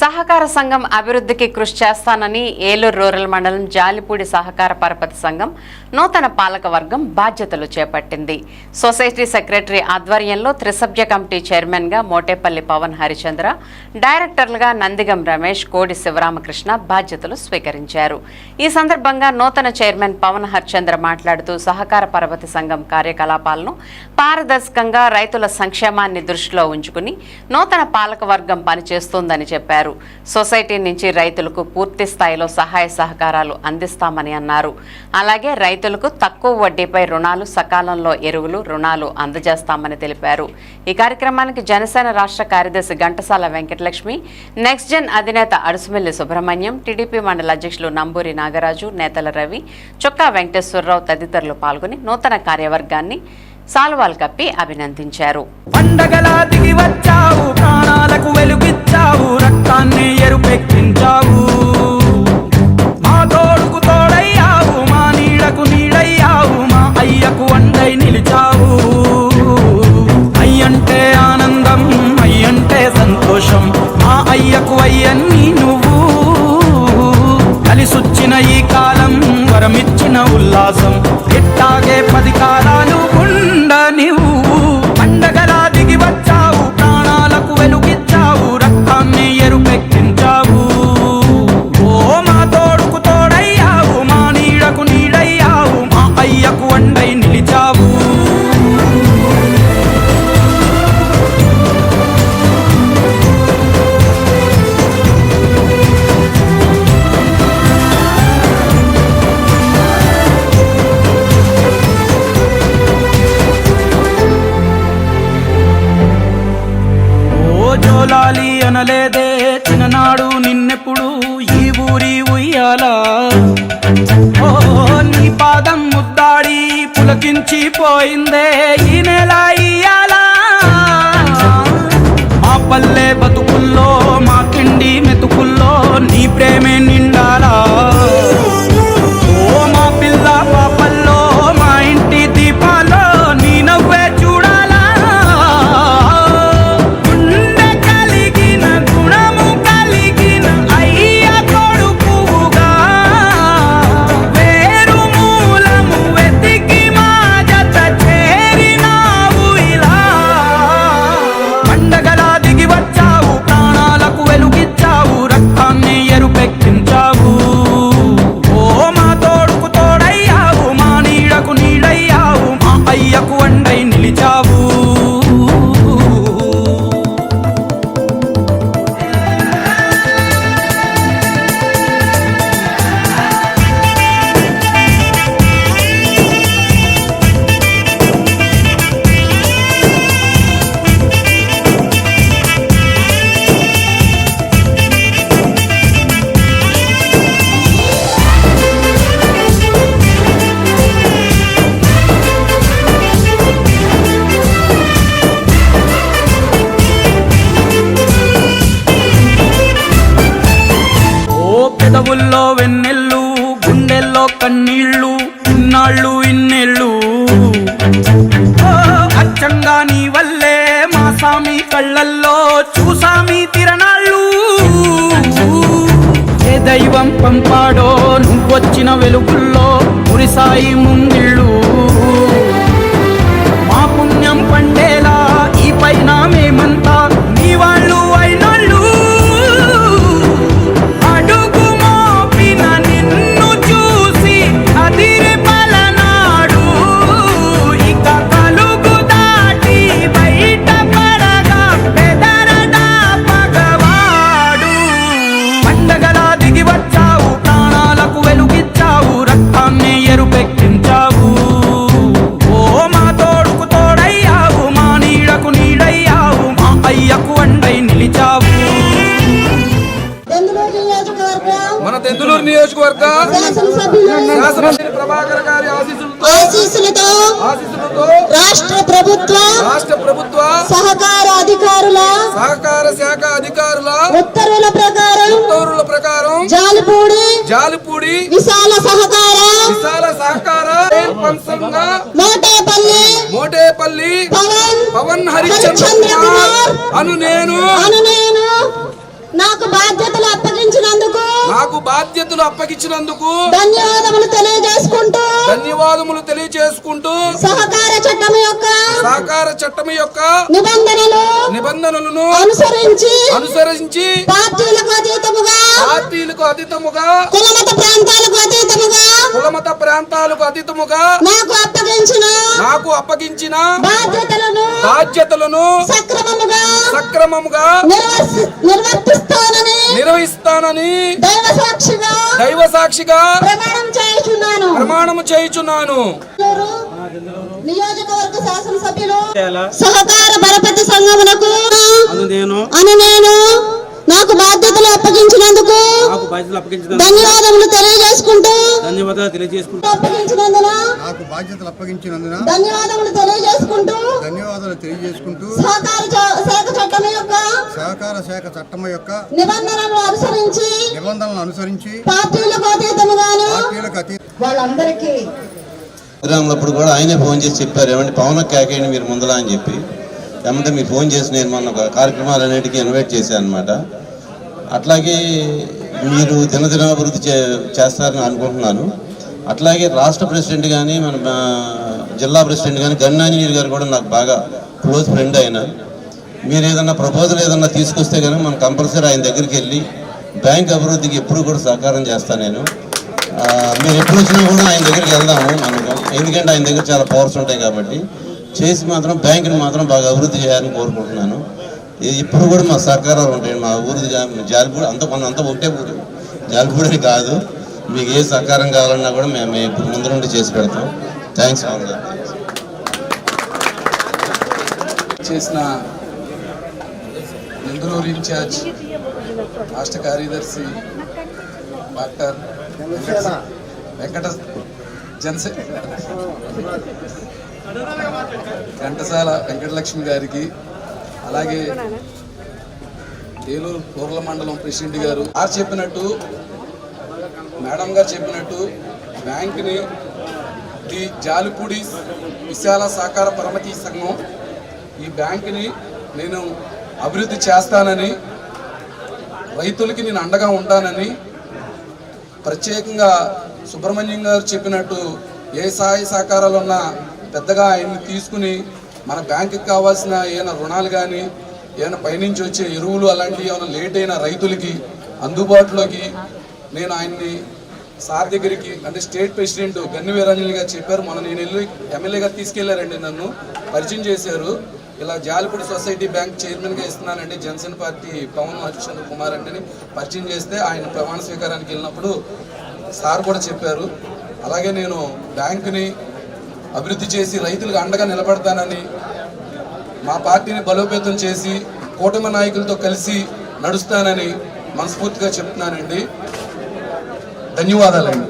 సహకార సంఘం అభివృద్ధికి కృషి చేస్తానని ఏలూరు రూరల్ మండలం జాలిపూడి సహకార పరపతి సంఘం నూతన పాలకవర్గం బాధ్యతలు చేపట్టింది. సొసైటీ సెక్రటరీ ఆధ్వర్యంలో త్రిసభ్య కమిటీ చైర్మన్గా మోటేపల్లి పవన్ హరిచంద్ర డైరెక్టర్లుగా నందిగం రమేష్ కోడి శివరామకృష్ణ బాధ్యతలు స్వీకరించారు. ఈ సందర్భంగా నూతన చైర్మన్ పవన్ హరిచంద్ర మాట్లాడుతూ సహకార పరపతి సంఘం కార్యకలాపాలను పారదర్శకంగా రైతుల సంక్షేమాన్ని దృష్టిలో ఉంచుకుని నూతన పాలకవర్గం పనిచేస్తోందని చెప్పారు. సొసైటీ నుంచి రైతులకు పూర్తి స్థాయిలో సహాయ సహకారాలు అందిస్తామని అన్నారు. అలాగే రైతులకు తక్కువ వడ్డీపై రుణాలు సకాలంలో ఎరువులు రుణాలు అందజేస్తామని తెలిపారు. ఈ కార్యక్రమానికి జనసేన రాష్ట్ర కార్యదర్శి ఘంటసాల వెంకటలక్ష్మి నెక్స్ట్ జన్ అధినేత అడుసుమిల్లి సుబ్రహ్మణ్యం టీడీపీ మండల అధ్యక్షులు నంబూరి నాగరాజు నేతల రవి చొక్కా వెంకటేశ్వరరావు తదితరులు పాల్గొని నూతన కార్యవర్గాన్ని సాల్వాల్ కప్పి అభినందించారు. పండగలా దిగి వచ్చావు ప్రాణాలకు వెలుగు దేశాన్ని ఎరుపెక్కించావు. మా తోడుకు తోడయ్యావు మా నీడకు నీడయ్యావు మా అయ్యకు అండై నిలిచావు. అయ్యంటే ఆనందం అయ్యంటే సంతోషం మా అయ్యకు అయ్యన్ని నువ్వు. కలిసొచ్చిన ఈ కాలం వరమిచ్చిన ఉల్లాసం ఎట్టాగే పది కాలాలు పులకించి పోయిందే ఈ నెల. కన్నీళ్ళు ఇన్నాళ్ళు ఇన్నేళ్ళు. అచ్చంగా నీ వల్లే మా సామి కళ్ళల్లో చూసామి తిరణాళ్ళు. ఏ దైవం పంపాడో నువ్వొచ్చిన వెలుగుల్లో మురిసాయి ముందిళ్ళు నియోజకవర్గ శాసనసభ్యులు శాసనసభ్యులు ప్రభాకర్ గారి ఆశీస్సులతో ఆశీస్సులతో ఆశీస్సులతో రాష్ట్ర ప్రభుత్వ రాష్ట్ర ప్రభుత్వ సహకార అధికారుల సహకార శాఖ అధికారుల ఉత్తర్వుల ప్రకారం ఉత్తర్వుల ప్రకారం జాలిపూడి జాలిపూడి విశాల సహకార విశాల సహకార మోటేపల్లి మోటేపల్లి పవన్ పవన్ హరిచంద్ర అను నేను అను నేను. నాకు బాధ్యతలు అప్పగించినందుకు నాకు బాధ్యతలు అప్పగించినందుకు ధన్యవాదములు తెలియజేసుకుంటూ ధన్యవాదములు తెలియజేసుకుంటూ సహకార చట్టం యొక్క సహకార చట్టం యొక్క నిబంధనలు నిబంధనలను అనుసరించి అనుసరించి పార్టీలకు అతీతముగా పార్టీలకు అతీతముగా కులమత ప్రాంతాలకు అతీతముగా కులమత ప్రాంతాలకు అతీతముగా నాకు అప్పగించిన నాకు అప్పగించిన బాధ్యతలను బాధ్యతలను సక్రమముగా సక్రమముగా నిర్వహిస్తానని దైవ సాక్షిగా దైవ సాక్షిగా ప్రమాణం చేయుచున్నాను. ప్రమాణము చేయుచున్నాను. నియోజకవర్గ శాసనసభ్యులు సహకార పరపతి సంఘమునకు అది నేను. అని నేను నాకు బాధ్యతలు అప్పగించినందుకు నాకు బాధ్యతలు అప్పగించిన ధన్యవాదములు తెలియజేసుకుంటూ ధన్యవాదాలు తెలియజేసుకుంటూ అప్పగించినందున నాకు బాధ్యతలు అప్పగించినందున ధన్యవాదములు తెలియజేసుకుంటూ ధన్యవాదాలు తెలియజేసుకుంటూ సహకార చ- శాఖ చట్టం యొక్క సహకార శాఖ చట్టం యొక్క అనుసరించి నిబంధనలను అనుసరించి పార్టీలకు అతీత వాళ్ళందరికీ కూడా ఆయనే ఫోన్ చేసి చెప్పారు ఏమంటే పవన్ కేకేయండి మీరు ముందలా అని చెప్పి. ఏమంటే మీరు ఫోన్ చేసి నేను మొన్న ఒక కార్యక్రమాలన్నిటికీ ఇన్వైట్ చేశాను అనమాట అట్లాగే మీరు దినదిన అభివృద్ధి చే చేస్తారని అనుకుంటున్నాను. అట్లాగే రాష్ట్ర ప్రెసిడెంట్ కానీ మన జిల్లా ప్రెసిడెంట్ కానీ గన్నాంజనీయులు గారు కూడా నాకు బాగా క్లోజ్ ఫ్రెండ్ ఆయన. మీరు ఏదన్నా ప్రపోజల్ ఏదన్నా తీసుకొస్తే కనుక మనం కంపల్సరీ ఆయన దగ్గరికి వెళ్ళి బ్యాంక్ అభివృద్ధికి ఎప్పుడు కూడా సహకారం చేస్తాను నేను. మీరు ఎప్పుడు వచ్చినా కూడా ఆయన దగ్గరికి వెళ్దాము మనకు ఎందుకంటే ఆయన దగ్గర చాలా పవర్స్ ఉంటాయి కాబట్టి. చేసి మాత్రం బ్యాంకుని మాత్రం బాగా అభివృద్ధి చేయాలని కోరుకుంటున్నాను. ఇది ఇప్పుడు కూడా మా సహకారాలు ఉంటాయి. మా ఊరి జాలిపూడి అంత మన అంతా ఒకటే ఊరు. జాలిపూడి అని కాదు. మీకు ఏ సహకారం కావాలన్నా కూడా మేము ఇప్పుడు ముందు నుండి చేసి పెడతాం. థ్యాంక్స్ గారు చేసిన నెందులూరు ఇన్ఛార్జ్ రాష్ట్ర కార్యదర్శి డాక్టర్ వెంకట జనసే ఘంటసాల వెంకటలక్ష్మి గారికి అలాగే ఏలూరు రూరల్ మండలం ప్రెసిడెంట్ గారు ఆ చెప్పినట్టు మేడం గారు చెప్పినట్టు బ్యాంక్ని ది జాలిపూడి విశాల సహకార పరమతి సంఘం ఈ బ్యాంకుని నేను అభివృద్ధి చేస్తానని రైతులకి నేను అండగా ఉంటానని ప్రత్యేకంగా సుబ్రహ్మణ్యం గారు చెప్పినట్టు ఏ సహాయ సహకారాలు ఉన్నా పెద్దగా ఆయన్ని తీసుకుని మన బ్యాంకుకి కావాల్సిన ఏమైనా రుణాలు కానీ ఏమైనా పైనుంచి వచ్చే ఎరువులు అలాంటివి ఏమైనా లేట్ అయిన రైతులకి అందుబాటులోకి నేను ఆయన్ని సార్ దగ్గరికి అంటే స్టేట్ ప్రెసిడెంట్ గన్ని వీరాంజలి గారు చెప్పారు. మొన్న నేను వెళ్ళి ఎమ్మెల్యే గారు తీసుకెళ్ళారండి నన్ను. పరిచయం చేశారు. ఇలా జాలిపూడి సొసైటీ బ్యాంక్ చైర్మన్గా ఇస్తున్నానండి జనసేన పార్టీ పవన్ హరిచంద్ర కుమార్ అంటేని. పరిచయం చేస్తే ఆయన ప్రమాణ స్వీకారానికి వెళ్ళినప్పుడు సార్ కూడా చెప్పారు. అలాగే నేను బ్యాంకుని అభివృద్ధి చేసి రైతులకు అండగా నిలబడతానని మా పార్టీని బలోపేతం చేసి కూటమి నాయకులతో కలిసి నడుస్తానని మనస్ఫూర్తిగా చెప్తున్నానండి. ధన్యవాదాలండి.